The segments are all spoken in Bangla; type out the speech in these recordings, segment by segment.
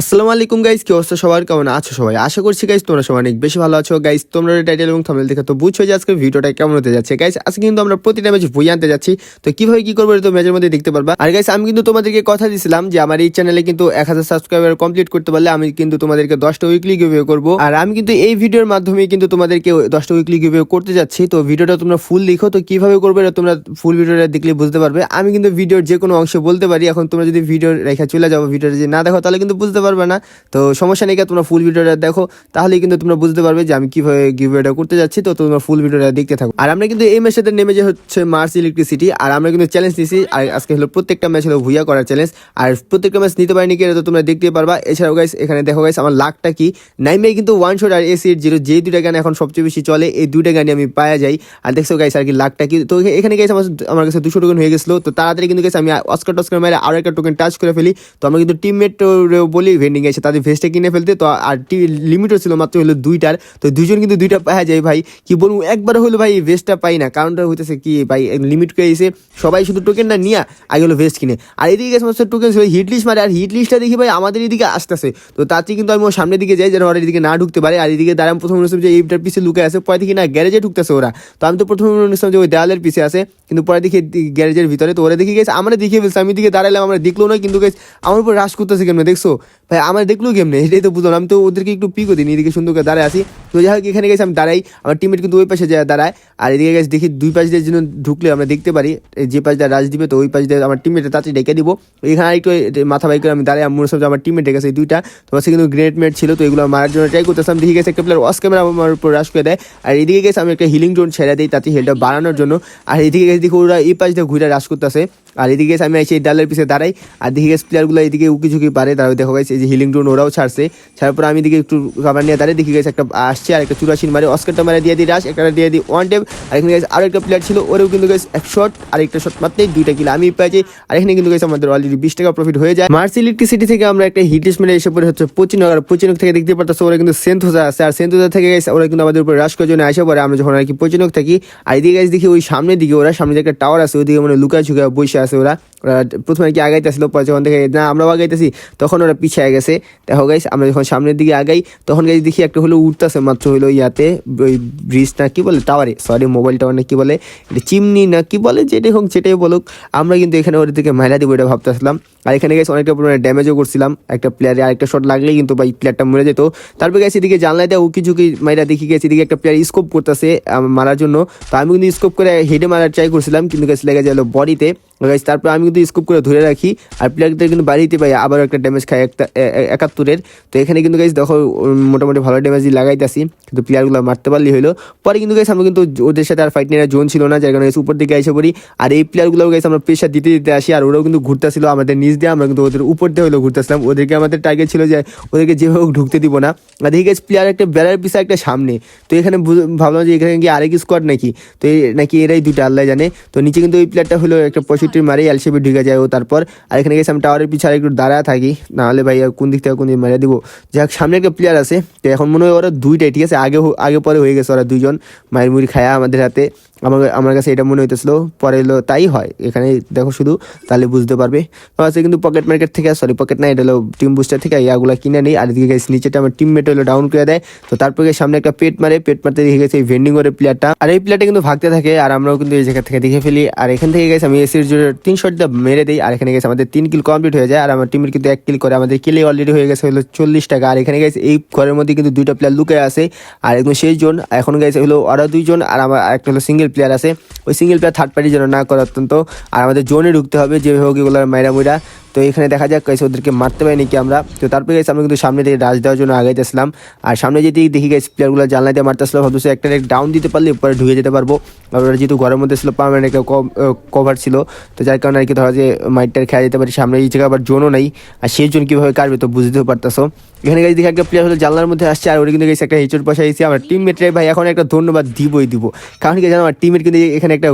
আসসালামু আলাইকুম গাইস কি অবস্থা সবার? কেমন আছো সবাই? আশা করছি গাইস তোমরা সবাই অনেক বেশি ভালো আছো। গাইস তোমরা টাইটেল এবং থাম্বনেল দেখে তো বুঝছ যে আজকে ভিডিওটা কেমন হতে যাচ্ছে। গাইস আজকে কিন্তু আমরা প্রতিটা ম্যাচ বই আনতে যাচ্ছি। তো কীভাবে কি করব তো ম্যাচের মধ্যে দেখতে পারবা। আর গাইস আমি কিন্তু তোমাদেরকে কথা দিয়েছিলাম যে আমার এই চ্যানেলে কিন্তু এক হাজার সাবস্ক্রাইবার কমপ্লিট করতে পারলে আমি কিন্তু তোমাদেরকে দশটা উইকলি গিভে করব। আর আমি কিন্তু এই ভিডিওর মাধ্যমে কিন্তু তোমাদেরকে দশটা উইকলি গিভে করতে যাচ্ছি। তো ভিডিওটা তোমরা ফুল লিখো তো কীভাবে করবে এটা তোমরা ফুল ভিডিওটা দেখলে বুঝতে পারবে। আমি কিন্তু ভিডিওর যে কোনো অংশ বলতে পারি। এখন তোমরা যদি ভিডিও রেখে চলে যাব ভিডিওটা যদি না দেখো, তাহলে কিন্তু বুঝতে পারবে না। তো সমস্যা নেই তোমরা ফুল ভিডিওটা দেখো। তাহলেই কিন্তু তোমরা বুঝতে পারবে যে আমি কীভাবে গিভওয়েটা করতে যাচ্ছি। তো তোমরা ফুল ভিডিওটা দেখতে থাকো। আর আমরা কিন্তু এই ম্যাচেতে নেমে যে হচ্ছে মার্স ইলেকট্রিসিটি আর আমরা কিন্তু চ্যালেঞ্জ নিয়েছি আর আজকে হলো প্রত্যেকটা ম্যাচ হলো ভুইয়া করার চ্যালেঞ্জ আর প্রত্যেকটা ম্যাচ নিতে পারিনি কি তো তোমরা দেখতে পারবা। এছাড়াও গাইস এখানে দেখো গাইস আমার লাখটা কি? নাইমে কিন্তু ওয়ান শট আর এসি জিরো যে দুইটা গান এখন সবচেয়ে বেশি চলে, এই দুইটা গানে আমি পাওয়া যাই। আর দেখছ গাইস আর কি লাখটা কি? তো এখানে গাইস আমার আমার কাছে দুশো টোকেন হয়ে গেছিল। তো তাড়াতাড়ি কিন্তু গাইস আমি অস্কার টস্কার মেরে আরও একটা টোকেন টাচ করে ফেলি। তো আমরা কিন্তু টিমমেট বলি ভেন্ডিং এসে তাদের ভেস্টে কিনে ফেলতে, তো আর লিমিটও ছিল মাত্র হলো দুইটার। তো দুজন কিন্তু দুইটা পাওয়া যায় ভাই। কি বলব, একবার হলো ভাই ভেস্টটা পাই না। কারণটা হইতেছে কি ভাই লিমিট করে এসে সবাই শুধু টোকেনটা নিয়ে আগে হলো ভেস্ট কিনে। আর এদিকে সমস্ত টোকেন ছিল হিট লিস্ট মারে আর হিট লিস্টটা দেখি ভাই, আমাদের এদিকে আসতেছে। তো তাতে কিন্তু আমি ওর সামনের দিকে যাই, যেন ওরা এদিকে না ঢুকতে পারে। আর এদিকে দাঁড়াম প্রথম হচ্ছে যে এইটার পিছিয়ে লুকে আছে, পরে দেখি না গ্যারেজে ঢুকতেছে ওরা। তো আমি তো প্রথমে হচ্ছিলাম যে ওই দেওয়ালের পিছিয়ে আছে, কিন্তু পরে দেখি গ্যারেজের ভিতরে। তো ওরা দেখি, গেছে, আমরা দেখিয়ে ফেলছি, আমি দিকে দাঁড়ালাম আমরা দেখল না, কিন্তু গেছে, আমার উপর রাশ করতেছে কেন দেখছ? ভাই, আমার দেখল কেমনে এটাই তো বুঝলাম। আমি তো ওদেরকে একটু পিকও দিই এদিকে সুন্দর করে দাঁড়ায় আসি তো যাই হোক, এখানে গেছে আমি দাঁড়াই। আমার টিমমেট কিন্তু ওই পাশে যায় দাঁড়ায়। আর এদিকে গেছে দেখি দুই পাশ দিয়ে জন্য ঢুকলে আমরা দেখতে পারি। যে পাশ দিয়ে রাজ দিবে, তো ওই পাশ দিয়ে আমার টিমমেটে তাড়াতাড়ি ডেকে দিব। এখানে একটু মাথা বাই করে আমি দাঁড়াই আমার মনে আমার টিমমেট এই দুইটা। তো সে কিন্তু গ্রেট মেট ছিল, তো এগুলো মারার জন্য ট্রাই করতেছিলাম দেখি গেছে একটা প্লেয়ার অস ক্যামেরা আমার উপর রাশ করে দেয়। আর এদিকে গেছে আমি একটা হিলিং জোন ছেড়ে দিই, তাতে হেলটা বাড়ানোর জন্য। আর এদিকে গেছে দেখি ওরা এই পাশ দিয়ে ঘুরে রাশ করতেছে। আর এদিকে আমি এসে এই ডালের পিছিয়ে দাঁড়াই, আর দেখি গেছে প্লেয়ারগুলো এদিকে উকি ঝুঁকি পারে তারা দেখো গেছে এই যে হিলিং জোন ওরাও ছাড়ছে। ছাড়ার পর আমি এদিকে একটু খাবার নিয়ে দাঁড়িয়ে দেখি গেছে একটা আসছে আর একটা চুরাশির মারে অস্কারটা মারে দিয়ে দিই রাশ একটা দিয়ে দিই ওয়ান টেপ আর এখানে গেছে আরও একটা প্লেয়ার ছিল, ওরেও কিন্তু গেছে এক শট আর একটা শট মাত্রই, দুইটা কিলো আমি পেয়েছি, আর এখানে কিন্তু গেছে আমাদের অলরেডি বিশ টাকা প্রফিট হয়ে যায়। মার্স ইলেকট্রিসিটি থেকে আমরা একটা হিটিস মেরে এসে পড়ে হচ্ছে পচিনক আর পচিনক থেকে দেখতে পারতেছে ওরা কিন্তু সেন্থোজা আছে, আর সেন্থোজা থেকে গেছে ওরা কিন্তু আমাদের উপর রাশ করার জন্য আসে পরে আমরা যখন আর কি পচিনক থাকি, আর এদিকে গেছে দেখি ওই সামনের দিকে, ওরা সামনে যে একটা টাওয়ার আছে, ওইদিকে মানে লুকায় ছুকায় বসে আছে ওরা ওরা প্রথমে কি আগাইতেছিল পরে যখন দেখে, না, আমরাও আগাইতেছি। তখন ওরা পিছিয়ে গেছে। দেখো গাইস আমরা যখন সামনের দিকে আগাই, তখন গাইস দেখি একটা হলো উঠতেছে মাত্র হলো ইয়াতে, ওই ব্রিজ না, কি বলে? টাওয়ারে সরি মোবাইল টাওয়ার না, কি বলে? এটা চিমনি না, কি বলে? যেটাই হোক, যেটাই বলুক, আমরা কিন্তু এখানে ওদের দিকে মাইলা দিব, এটা ভাবতেছিলাম। আর এখানে গেছে অনেকটা পরিমাণে ড্যামেজও করছিলাম। একটা প্লেয়ারে আরেকটা শট লাগলেই কিন্তু ভাই প্লেয়ারটা মরে যেত। তারপর গেছে এদিকে জানলায় দেওয়া উকি ঝুঁকি মাইরা দেখি গেছে এদিকে একটা প্লেয়ার স্কোপ করতেছে মারার জন্য। তো আমি কিন্তু স্কোপ করে হেডে মারার ট্রাই করছিলাম, কিন্তু গেছে লেগে গেল বডিতে গাইস তারপর আমি কিন্তু স্কোপ করে ধরে রাখি আর প্লেয়ারদের কিন্তু বাড়িতে পাই আবার একটা ড্যামেজ খাই একটা একাত্তরের। তো এখানে কিন্তু গাইস দেখো মোটামুটি ভালো ড্যামেজই লাগাইতেছি, কিন্তু প্লেয়ারগুলো মারতে পারলেই হলো পরে কিন্তু গাইস আমরা কিন্তু ওদের সাথে আর ফাইট নেওয়ার জোন ছিল না, যার কারণে উপর দিকে এসে পড়ি। আর এই প্লেয়ারগুলো গাইস আমরা প্রেশার দিতে দিতে আসি, আর ওরাও কিন্তু ঘুরতেছিল আমাদের নিচ দিয়ে, আমরা কিন্তু ওদের উপর দিয়ে হলো ঘুরতেছিলাম। ওদেরকে আমাদের টার্গেট ছিল যে ওদেরকে যেভাবে ঢুকতে দিব না। আর দেখি গাইস প্লেয়ার একটা বেড়ার পিছিয়ে একটা সামনে। তো এখানে ভাবলাম যে এখানে কি আরেক স্কোয়াড নাকি? তো নাকি এরাই দুটো আল্লাহ জানে। তো নিচে কিন্তু ওই প্লেয়ারটা হলো একটা পঁয়ষট্টির মারে এলসিবি ঢুকে যায় ও তারপর আর এখানে গেছে, আমি টাওয়ারের পিছনে একটু দাঁড়ায় থাকি। নাহলে ভাই কোন দিক থেকে কোন দিকে মেরে দিব। যাক, সামনে একটা প্লেয়ার আছে, তো এখন মনে হয় ওরা দুইটাই, ঠিক আছে? আগে আগে পরে হয়ে গেছে ওরা দুইজন। মায়ের মুড়ি খায়া আমাদের হাতে। আমার আমার কাছে এটা মনে হইতেছিল, পরে এলো তাই হয়। এখানে দেখো শুধু, তাহলে বুঝতে পারবে। আছে কিন্তু পকেট মার্কেট থেকে সরি পকেট না এটা হলো টিম বুস্টার থেকে, ইয়াগুলো কিনে নেই। আর এদিকে গেছে নিচেটা আমার টিমমেট হলো ডাউন করে দেয়। তো তারপরে সামনে একটা পেট মারে পেট মারতে দেখে গেছে এই ভেন্ডিং করে প্লেয়ারটা আর এই প্লেয়ারটা কিন্তু ভাগতে থাকে, আর আমরাও কিন্তু এই জায়গা থেকে দেখে ফেলি। আর এখান থেকে গেছে আমি এসির জন্য তিন শট মেরে দিই। আর এখানে গেছে আমাদের তিন কিল কমপ্লিট হয়ে যায়। আর আমার টিমের কিন্তু এক কিল করে, আমাদের কিলে অলরেডি হয়ে গেছে হলো চল্লিশ টাকা। আর এখানে গেছে এই ঘরের মধ্যে কিন্তু দুইটা প্লেয়ার লুকে আছে। আর একদম শেষ জন এখন গেছে হলো ওরা দুইজন, আর আমার একটা হলো সিঙ্গেল প্লেয়ার আছে। ওই সিঙ্গেল প্লেয়ার থার্ড পার্টি যেন না করে অত্যন্ত। আর আমাদের জোনে ঢুকতে হবে, যেভাবে হোক এগুলোর মাইরা মুইরা তো এখানে দেখা যাক কেসে ওদেরকে মারতে পারি নাকি আমরা। তো তারপরে গেছে আমরা কিন্তু সামনে থেকে রাজ দেওয়ার জন্য আগে যাচ্ছিলাম। আর সামনে যেতে দেখি গেছি প্লেয়ারগুলো জানলা দিয়ে মারতেছিল ভাবতেছে একটা ডাউন দিতে পারলে পরে ঢুকে যেতে পারব। আর ওরা যেহেতু ঘরের মধ্যে ছিল পারমানেন্ট একটা কভার ছিল, তো যার কারণে আর কি ধরা যে মাইটটার খেলা যেতে পারি, সামনে এই জায়গায় আবার জোনও নেই। আর সেই জন কীভাবে কাটবে তো বুঝতেও পারতেছো। এখানে গেছে দেখি একটা প্লেয়ার হলো জানলার মধ্যে আসছে, আর ওরা কিন্তু গেছে একটা হেচট বসাইছি আমার টিমমেটরাই ভাই, এখন একটা ধন্যবাদ দিবই, দিব। কারণ কি জানো, আমার টিমমেট কিন্তু এখানে একটা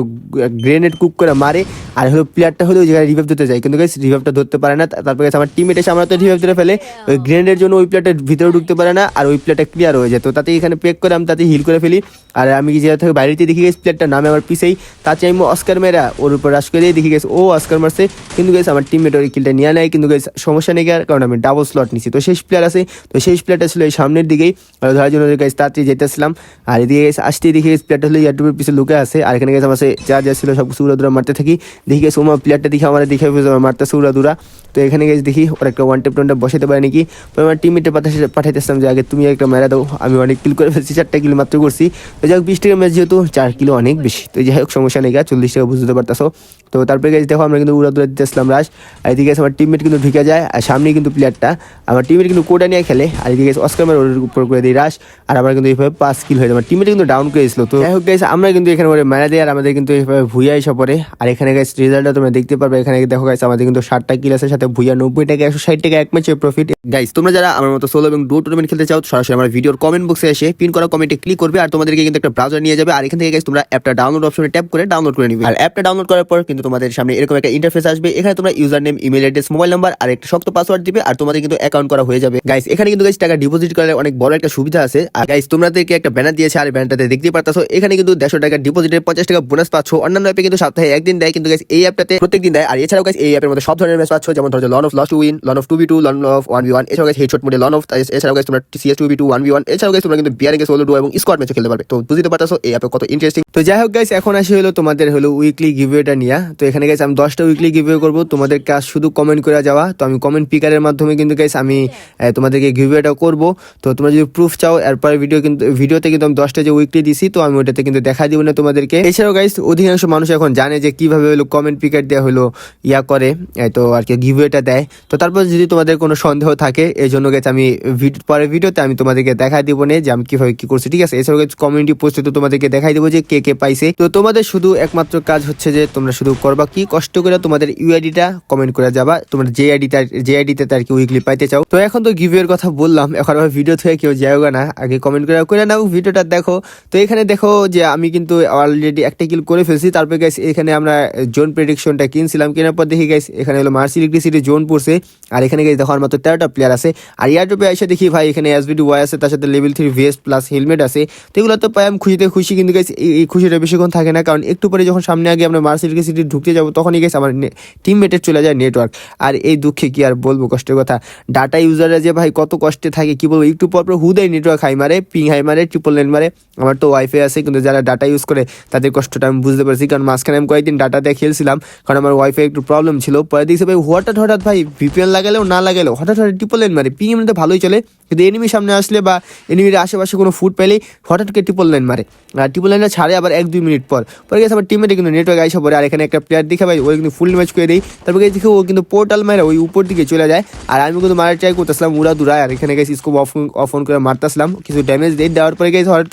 গ্রেনেড কুক করে মারে। আর হলো প্লেয়ারটা হলো ওই জায়গায় রিভাইভ ধরতে যায়। কিন্তু গেছে রিভাইভটা ধরতে ঢুকতে পারে না তারপর গেছে আমার টিমমেট এসে আমরা তো রিভাইভ ধরে ফেলে ওই গ্রেনেডের জন্য ওই প্লেটের ভিতরে ঢুকতে পারে না আর ওই প্লেটটা ক্লিয়ার হয়ে যায়। তো তাতে এখানে পেক করে আমি তাতে হিল করে ফেলি। আর আমি যে থেকে বাইরেতে দেখি গেছি প্লেটটা নামে আমার পিছেই তাতে আমি অস্কার মেরা ওর উপর রাশ করে দেখি গেছি ও অস্কার মারছে কিন্তু গেছে আমার টিমমেট ওই কিলটা নিয়ে নেয় কিন্তু গেছে সমস্যা নেই আর কারণ আমি ডাবল স্লট নিছি। তো শেষ প্লেয়ার আছে তো শেষ প্লেয়ারটা ছিল এই সামনের দিকেই আর ধরার জন্য গেছে তাড়াতাড়ি যেতেছিলাম আর এদিকে গেছে আসতেই দেখি গেছে প্লেয়ারটা হলো ইয়ারটুবের পিছনে লুকে আছে আর এখানে গেছে আমার যা যা ছিল সব কিছু উড়া দুরা মারতে থাকি দেখি গেছে ওমা প্লেয়ারটা দেখে আমার দেখে মারতেছে উড়া দুরা তো এখানে গেছি দেখি, ওরা একটা ওয়ান টেপ টোয়েন্টা বসাতে পারে নাকি? আমার টিমমেটে পাঠাইতেছিলাম যে, আগে তুমি একটা মেরা দাও, আমি অনেক কিল করে ফেলছি, চারটা কিলো মাত্র করছি। তো যাই হোক, বিশ টাকা ম্যাচ যেহেতু, চার কিলো অনেক বেশি। তো যাই হোক, সমস্যা নেই গা, চল্লিশ টাকা বুঝতে পারতেছো। তো তারপরে গেছে দেখো আমরা কিন্তু উড়া দুরা দিতেছিলাম রাশ আর এদিকে আমার টিমমেট কিন্তু ঢুকে যায়, আর সামনে কিন্তু প্লেয়ারটা আমার টিমমেট কিন্তু কোটা নিয়ে খেলে, আর এদিকে অস্কার মার ওর উপর করে দিই রাশ আর আমরা কিন্তু এইভাবে পাঁচ কিল হয়ে আমার টিমমেট কিন্তু ডাউন করেছিল তো যাই হোক গেছে আমরা কিন্তু এখানে পরে মারা দিই আর আমাদের কিন্তু এইভাবে ভুইয়া এসে পড়ে। আর এখানে গেছে রেজাল্টটা তোমরা দেখতে পারবে, এখানে দেখো গেছে আমাদের কিন্তু ষাটটা কিল আছে, সাথে ভুইয়া নব্বই টাকা, একশো ষাট টাকা, এক ম্যাচে প্রফিট গাইস তোমরা যারা আমার মতো সোলো এবং ডো টুর্নামেন্ট খেলতে চাও, সরাসরি আমার ভিডিওর কমেন্ট বক্সে এসে পিন করা কমেন্টে ক্লিক করবে, আর তোমাদেরকে কিন্তু একটা ব্রাউজার নিয়ে যাবে। আর এখান থেকে গাইস তোমরা অ্যাপটা ডাউনলোড অপশনে ট্যাপ করে ডাউনলোড করে নিবে। আর অ্যাপটা ডাউনলোড করার পর কিন্তু তোমাদের সামনে এরকম একটা ইন্টারফেস আসবে। এখানে তোমরা user name email address mobile number আর একটা শক্ত পাসওয়ার্ড দিবে আর তোমাদের কিন্তু অ্যাকাউন্ট করা হয়ে যাবে। গাইস এখানে কিন্তু গাইস টাকা ডিপোজিট করলে অনেক বড় একটা সুবিধা আছে। আর গাইস তোমাদেরকে একটা ব্যানার দিয়েছে আর ব্যানারটাতে দেখতে পারতাছো, এখানে কিন্তু দেড়শো টাকা ডিপোজিটের পঞ্চাশ টাকা বোনাস পাচ্ছ। অন্যান্য অ্যাপে কিন্তু সপ্তাহে একদিন দেয়, কিন্তু গাইস এই অ্যাপটাতে প্রত্যেক দিন দেয়। আর এছাড়াও গাইস এই অ্যাপের মধ্যে সব ধরনের ম্যাচ পাচ্ছ, যেমন ধরো lone wolf loss to win lone wolf two v two lone wolf one v one এছাড়াও গাইস হেডশট মোডে লন অফ এছাড়াও গাইস তোমরা CS two v two one v one এছাড়াও গাইস তোমরা কিন্তু বিয়ারিং সোলো ডু এবং স্কোয়াড ম্যাচও খেলতে পারবে। তো বুঝতে পারতাছো, এই অ্যাপে কত ইন্টারেস্টিং তো যাই হোক গাইস এখন আসি হলো তোমাদের হলো উইকলি গিভওয়েটা নিয়ে। তো এখানে গাইস আমি দশটা উইকলি গিভওয়ে করব। তোমাদের কাজ শুধু কমেন্ট করে যাওয়া। তো আমি কমেন্ট পিকারের মাধ্যমে কিন্তু গাইস আমি তোমাদেরকে গিভওয়েটা করব। তো তোমরা যদি প্রুফ চাও, এরপরে ভিডিও কিন্তু ভিডিওতে কিন্তু আমি দশটা যে উইকলি দিছি, তো আমি ওটাতে কিন্তু দেখা দিব না তোমাদেরকে। এছাড়াও গাইস অধিকাংশ মানুষ এখন জানে যে কীভাবে হলো কমেন্ট পিকার দেওয়া হলো, ইয়া করে তো আর কি গিভওয়েটা দেয়। তো তারপর যদি তোমাদের কোনো সন্দেহ থাকে এই জন্য গেছে আমি পরের ভিডিওতে আমি তোমাদেরকে দেখাই দিব না যে আমি কীভাবে কী করছি, ঠিক আছে? এছাড়াও কমিউনিটি পোস্টে তো তোমাদেরকে দেখাই দেবো যে কে কে পাইছে। তো তোমাদের শুধু একমাত্র কাজ হচ্ছে যে তোমরা শুধু করবা, কি কষ্ট করে তোমাদের ইউআইডিটা কমেন্ট করে যাবা, তোমার যে আইডিটা যে আইডিতে আর কি উইকলি পাইতে চাও। তো এখন তো গিভের কথা বললাম, এখন আমার ভিডিও থেকে কেউ যাওগা না, আগে কমেন্ট করে করে নাও ভিডিওটা দেখো। তো এখানে দেখো যে আমি কিন্তু অলরেডি একটা কিল করে ফেলছি, তারপরে গাইস এখানে আমরা জোন প্রেডিকশনটা কিনছিলাম কেনার পর দেখি গাইস এখানে হলো মার্সি ইলেকট্রিসিটি জোন পড়ছে, আর এখানে গাইস দেখো আমার মাত্র তেরোটা প্লেয়ার আছে। আর ইয়ারটুপে এসে দেখি ভাই, এখানে এসবিডি ওয়াই আছে, তার সাথে level three vest plus helmet আছে। তো এগুলো তো পাই, আমি খুশিতে খুশি, কিন্তু গাইস এই খুশিটা বেশিক্ষণ থাকে না, কারণ একটু পরে যখন সামনে আগে আমরা মার্সি ইলেকট্রিসিটি ঢুকতে যাব, তখনই গেছে আমার টিমমেটের চলে যায় নেটওয়ার্ক আর এই দুঃখে কি আর বলব, কষ্টের কথা। ডাটা ইউজাররা যে ভাই কত কষ্টে থাকে, কি বলব, একটু পর হুদাই নেটওয়ার্ক হাই মারে পিং হাই মারে ট্রিপল লাইন মারে। আমার তো ওয়াইফাই আছে, কিন্তু যারা ডাটা ইউজ করে, তাদের কষ্টটা আমি বুঝতে পারছি। কারণ মাঝখানে আমি কয়েকদিন ডাটা দিয়ে খেলছিলাম, কারণ আমার ওয়াইফাই একটু প্রবলেম ছিল। পরে দেখছি ভাই হঠাৎ হঠাৎ ভাই ভিপিএন লাগালেও না লাগালেও, হঠাৎ হঠাৎ ট্রিপল লাইন মারে। পিং এমনিতে ভালোই চলে, কিন্তু এনিমি সামনে আসলে বা এনিমির আশেপাশে কোনো ফুড পেলেই হঠাৎ করে ট্রিপল লাইন মারে। আর ট্রিপল লাইনটা ছাড়ে আবার এক দুই মিনিট পর। পরে গেছে আমার টিমেটে কিন্তু নেটওয়ার্ক আইসা পরে আর এখানে একটা প্লেয়ার দেখে ভাই ওই কিন্তু ফুল ম্যাচ করে দেয় তারপরে গেছে দেখে ও কিন্তু পোর্টাল মারে ওই উপর দিকে চলে যায়। আর আমি কিন্তু মারার ট্রাই করতেছিলাম উড়া দুরা আর এখানে গেছি স্কোপ অফ অফ অন করে মারতেছিলাম। কিছু ড্যামেজ দিয়ে দেওয়ার পরে গেছে হঠাৎ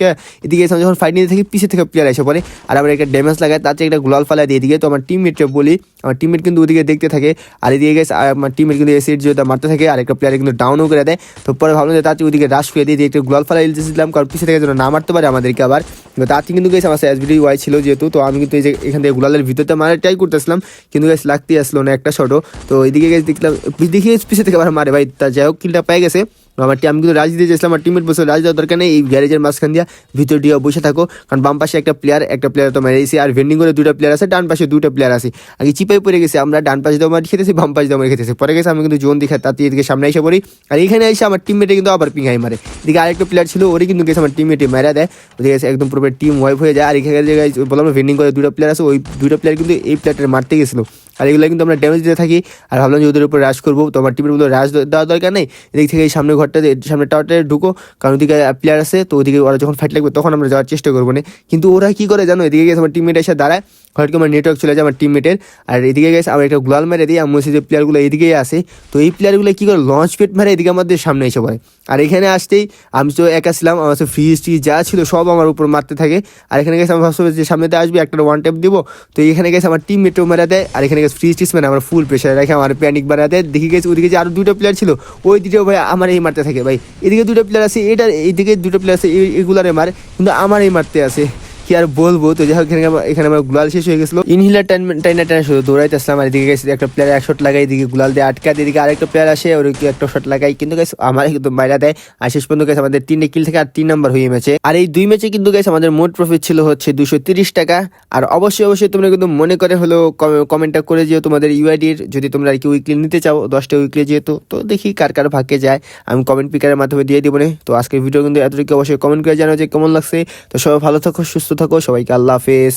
এদিকে গেছিলাম যখন ফাইট নিতে থেকে পিছিয়ে থেকে প্লেয়ার এসে পড়ে। আর আবার একটা ড্যামেজ লাগায় তাতে একটা গোলাল ফালা দিয়ে দিকে। তো আমার টিমমেটকে বলি, আমার টিমমেট কিন্তু ওদিকে দেখতে থাকে। আর এদিকে গেছে আমার টিমমেট কিন্তু এসিড যেটা মারতে থাকে। আর একটা প্লেয়ার কিন্তু ডাউনও করে দেয়। তো পরে ভাবলাম যে তাতে ওদিকে রাশ করে দিয়ে দিয়ে একটু গোলাল ফালা দিয়েছিলাম কারণ পিছিয়ে থেকে যেন না মারতে পারে আমাদেরকে আবার। তাতে কিন্তু গেছে আমার এসবিডি ওয়াই ছিল যেহেতু, তো আমি কিন্তু এই যে এখান থেকে গোলালের ভিতরতে মারার ট্রাই করতেছিলাম, কিন্তু গাছ লাগতে আসলো না একটা শটও তো এইদিকে গাছ দেখলাম, দেখি পিছিয়ে থেকে আবার মারে। ভাই, তা যাই হোক কিলটা পেয়ে গেছে। আমার আমি কিন্তু রাজ দিতে চেয়েছিলাম আমার টিমের বসে রাজ দেওয়ার দরকার নেই, এই গ্যারেজের মাঝখান দিয়ে ভিতর দিয়ে বসে থাকো, কারণ বাম পাশে একটা প্লেয়ার একটা প্লেয়ার তো মেরেছি, আর ভেন্ডিং করে দুটো প্লেয়ার আছে, ডান পাশে দুটো প্লেয়ার আছে। আগে চিপাই পড়ে গেছে, আমরা ডান পাশে দাও মারি খেতেছি, বাম পাশে দাও মারি খেতেছি। পরে গেছে, আমি কিন্তু জোন দেখে তাতে এদিকে সামনে এসে পড়ি, আর এখানে এসে আমার টিমমেটে কিন্তু আবার পিঙ্গাই মারে। এদিকে আরেকটা প্লেয়ার ছিল, ওরই কিন্তু গেছে আমার টিমমেটে মেরা দেয়। ওদিকে একদম পুরো টিম ওয়াইফ হয়ে যায়, আর এখানে জায়গায় বললাম ভেন্ডিং করে দুটো প্লেয়ার আছে, ওই দুটো প্লেয়ার কিন্তু এই প্লেয়ারটা মারতে গেছিল। আর এগুলো কিন্তু আমরা ড্যামেজ দিতে থাকি। আর ভাবলাম যে ওদের উপর রাশ করব। তো আমার টিমের মধ্যে রাশ দেওয়া দরকার নেই। এদিক থেকে এই সামনে ঘরটা সামনে টাওয়ারটা ঢুকো। কারণ ওদিকে প্লেয়ার আছে, তো ওদিকে ওরা যখন ফাইট লাগবে, তখন আমরা যাওয়ার চেষ্টা করব না। কিন্তু ওরা কী করে জানো? এদিকে গিয়ে তোমার টিমমেট এসে দাঁড়ায়। হঠাৎ আমার নেটওয়ার্ক চলে যায় আমার টিমমেটের আর এদিকে গেছে আমার একটা গ্লোয়াল মেরে দিই আমি যে প্লেয়ারগুলো এদিকেই আসে, তো এই প্লেয়ারগুলো কী করে লঞ্চ পেট মারে এদিকে আমাদের সামনে এসে পড়ে। আর এখানে আসতেই আমি তো একা ছিলাম, আমার কাছে ফ্রিজ টি যা ছিল সব আমার উপর মারতে থাকে। আর এখানে গেছে আমি ভাবছি যে সামনেতে আসবে, একটা ওয়ান ট্যাপ দিব। তো এখানে গেছে আমার টিম মেটও মেরা দেয়, আর এখানে গেছে ফ্রিজ টিস মানে আমার ফুল প্রেশার রেখে আমার প্যানিক বাড়া দেয়। দেখি গেছে ওদিকে যে আরও দুটো প্লেয়ার ছিল, ওই দিকেও ভাই আমার এই মারতে থাকে ভাই। এদিকে দুটো প্লেয়ার আছে, এটা এইদিকে দুটো প্লেয়ার আছে এগুলারে মারে, কিন্তু আমার এই মারতে আছে কি আর বলব? তো যাই হোক, এখানে এখানে আমার গুলাল শেষ হয়ে গেছিল। ইনহিলার টাইনা টাইনা শুধু দৌড়াইতেছিলাম আর এদিকে গেছে একটা প্লেয়ার এক শট লাগাই, এদিকে গুলাল দিয়ে আটকা এদিকে আরেকটা প্লেয়ার আসে, ওর একটা শট লাগাই। কিন্তু গেছে আমার কিন্তু বাইরা দেয়। আর শেষ পর্যন্ত গেছে আমাদের তিনটে কিল থেকে আর তিন নাম্বার হয়ে ম্যাচে আর এই দুই ম্যাচে কিন্তু গেছে আমাদের মোট প্রফিট ছিল হচ্ছে দুশো তিরিশ টাকা। আর অবশ্যই অবশ্যই তোমরা কিন্তু মনে করে হলো কমেন্টটা করে যেও তোমাদের ইউআইডির যদি তোমরা আর কি উইকলি নিতে চাও, দশটা উইকলি যেহেতু, তো দেখি কার কার ভাগ্যে যায়। আমি কমেন্ট পিকারের মাধ্যমে দিয়ে দিব তো আজকের ভিডিও কিন্তু এতটুকু অবশ্যই কমেন্ট করে জানাও যে কেমন লাগছে। তো সবাই ভালো থাকো, সুস্থ থাকো সবাইকে আল্লাহ হাফেজ।